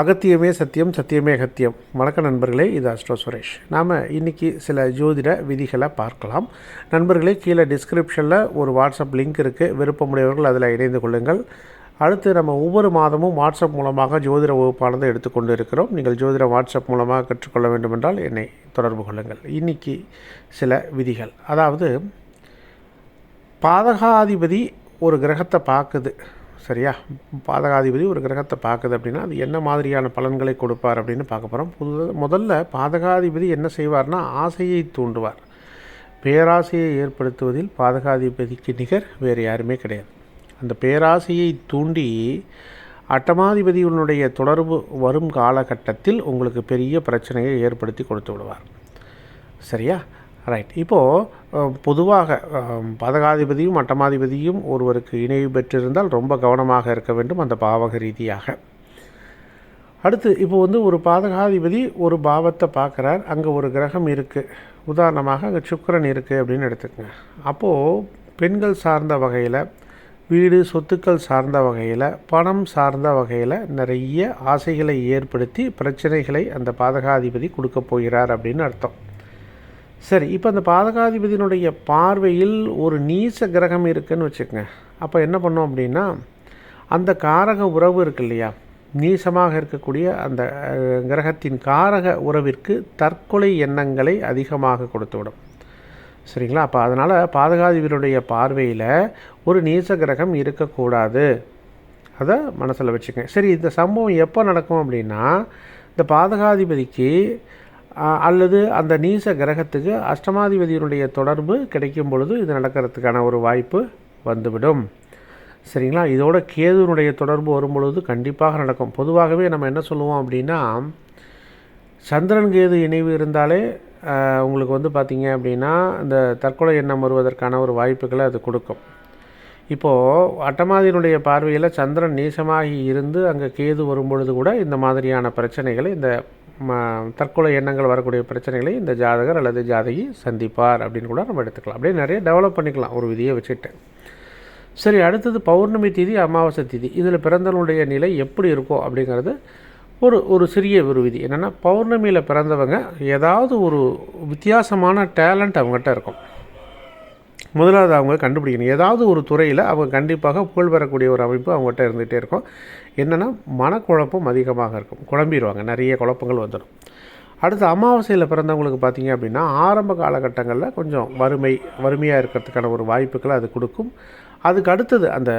அகத்தியமே சத்தியம் சத்தியமே அகத்தியம். வணக்கம் நண்பர்களே இது அஸ்ட்ரோ சுரேஷ். நாம் இன்றைக்கி சில ஜோதிட விதிகளை பார்க்கலாம். நண்பர்களே கீழே டிஸ்கிரிப்ஷனில் ஒரு வாட்ஸ்அப் லிங்க் இருக்குது விருப்பமுடையவர்கள் அதில் இணைந்து கொள்ளுங்கள். அடுத்து நம்ம ஒவ்வொரு மாதமும் வாட்ஸ்அப் மூலமாக ஜோதிட வகுப்பானதை எடுத்துக்கொண்டு இருக்கிறோம் நீங்கள் ஜோதிட வாட்ஸ்அப் மூலமாக கற்றுக்கொள்ள வேண்டுமென்றால் என்னை தொடர்பு கொள்ளுங்கள். இன்றைக்கி சில விதிகள். அதாவது பாதகாதிபதி ஒரு கிரகத்தை பார்க்குது. சரியா? பாதகாதிபதி ஒரு கிரகத்தை பார்க்குது அப்படின்னா அது என்ன மாதிரியான பலன்களை கொடுப்பார் அப்படின்னு பார்க்க போகிறோம் புது முதல்ல பாதகாதிபதி என்ன செய்வார்னா ஆசையை தூண்டுவார். பேராசையை ஏற்படுத்துவதில் பாதகாதிபதிக்கு நிகர் வேறு யாருமே கிடையாது. அந்த பேராசையை தூண்டி அட்டமாதிபதியினுடைய தொடர்பு வரும் காலகட்டத்தில் உங்களுக்கு பெரிய பிரச்சனையை ஏற்படுத்தி கொடுத்து விடுவார். சரியா? ரைட் இப்போது பொதுவாக பதகாதிபதியும் அட்டமாதிபதியும் ஒருவருக்கு இணைவு பெற்றிருந்தால் ரொம்ப கவனமாக இருக்க வேண்டும் அந்த பாவக ரீதியாக. அடுத்து இப்போ வந்து ஒரு பாதகாதிபதி ஒரு பாவத்தை பார்க்குறார். அங்கே ஒரு கிரகம் இருக்குது உதாரணமாக அங்கே சுக்கரன் இருக்குது அப்படின்னு எடுத்துக்கங்க. அப்போது பெண்கள் சார்ந்த வகையில் வீடு சொத்துக்கள் சார்ந்த வகையில் பணம் சார்ந்த வகையில் நிறைய ஆசைகளை ஏற்படுத்தி பிரச்சனைகளை அந்த பாதகாதிபதி கொடுக்க போகிறார் அப்படின்னு அர்த்தம். சரி இப்போ அந்த பாதகாதிபதியினுடைய பார்வையில் ஒரு நீச கிரகம் இருக்குதுன்னு வச்சுக்கோங்க. அப்போ என்ன பண்ணோம் அப்படின்னா அந்த காரக உறவு இருக்கு இல்லையா? நீசமாக இருக்கக்கூடிய அந்த கிரகத்தின் காரக உறவிற்கு தற்கொலை எண்ணங்களை அதிகமாக கொடுத்துவிடும் சரிங்களா? அப்போ அதனால் பாதகாதிபதியுடைய பார்வையில் ஒரு நீச கிரகம் இருக்கக்கூடாது. அதை மனசில் வச்சுக்கங்க. சரி இந்த சம்பவம் எப்போ நடக்கும் அப்படின்னா இந்த பாதகாதிபதிக்கு அல்லது அந்த நீச கிரகத்துக்கு அஷ்டமாதிபதியினுடைய தொடர்பு கிடைக்கும் பொழுது இது நடக்கிறதுக்கான ஒரு வாய்ப்பு வந்துவிடும். சரிங்களா? இதோட கேதுனுடைய தொடர்பு வரும்பொழுது கண்டிப்பாக நடக்கும். பொதுவாகவே நம்ம என்ன சொல்லுவோம் அப்படின்னா சந்திரன் கேது இணைவு இருந்தாலே உங்களுக்கு வந்து பார்த்திங்க அப்படின்னா இந்த தற்கொலை எண்ணம் வருவதற்கான ஒரு வாய்ப்புகளை அது கொடுக்கும். இப்போது அட்டமாதியினுடைய பார்வையில் சந்திரன் நீசமாகி இருந்து அங்கே கேது வரும்பொழுது கூட இந்த மாதிரியான பிரச்சனைகளை இந்த ம, தற்கொலை எண்ணங்கள் வரக்கூடிய பிரச்சனைகளை இந்த ஜாதகர் அல்லது ஜாதகி சந்திப்பார் அப்படின்னு கூட நம்ம எடுத்துக்கலாம். அப்படியே நிறைய டெவலப் பண்ணிக்கலாம் ஒரு விதியை வச்சுட்டு சரி அடுத்தது பௌர்ணமி திதி அமாவாசை திதி. இதில் பிறந்தவனுடைய நிலை எப்படி இருக்கும் அப்படிங்கிறது ஒரு ஒரு சிறிய ஒரு விதி. என்னென்னா பௌர்ணமியில் பிறந்தவங்க ஏதாவது ஒரு வித்தியாசமான டேலண்ட் அவங்ககிட்ட இருக்கும். முதலாவது அவங்க கண்டுபிடிக்கணும். ஏதாவது ஒரு துறையில் அவங்க கண்டிப்பாக புகழ் பெறக்கூடிய ஒரு அமைப்பு அவங்ககிட்ட இருந்துகிட்டே இருக்கும். என்னென்னா மனக்குழப்பம் அதிகமாக இருக்கும். குழம்பிடுவாங்க நிறைய குழப்பங்கள் வந்துடும். அடுத்து அமாவாசையில் பிறந்தவங்களுக்கு பார்த்தீங்க அப்படின்னா ஆரம்ப காலகட்டங்களில் கொஞ்சம் வறுமை வறுமையாக இருக்கிறதுக்கான ஒரு வாய்ப்புகளை அது கொடுக்கும். அதுக்கு அடுத்தது அந்த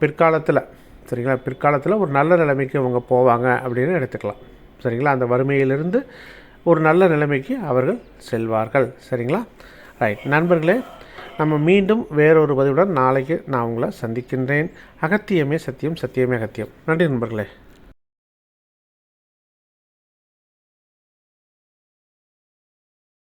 பிற்காலத்தில் சரிங்களா? பிற்காலத்தில் ஒரு நல்ல நிலைமைக்கு அவங்க போவாங்க அப்படின்னு எடுத்துக்கலாம். சரிங்களா? அந்த வறுமையிலிருந்து ஒரு நல்ல நிலைமைக்கு அவர்கள் செல்வார்கள். சரிங்களா? ரைட் நண்பர்களே நம்ம மீண்டும் வேறொரு பதிவுடன் நாளைக்கு நான் உங்களை சந்திக்கின்றேன். அகத்தியமே சத்தியம் சத்தியமே அகத்தியம். நன்றி நண்பர்களே.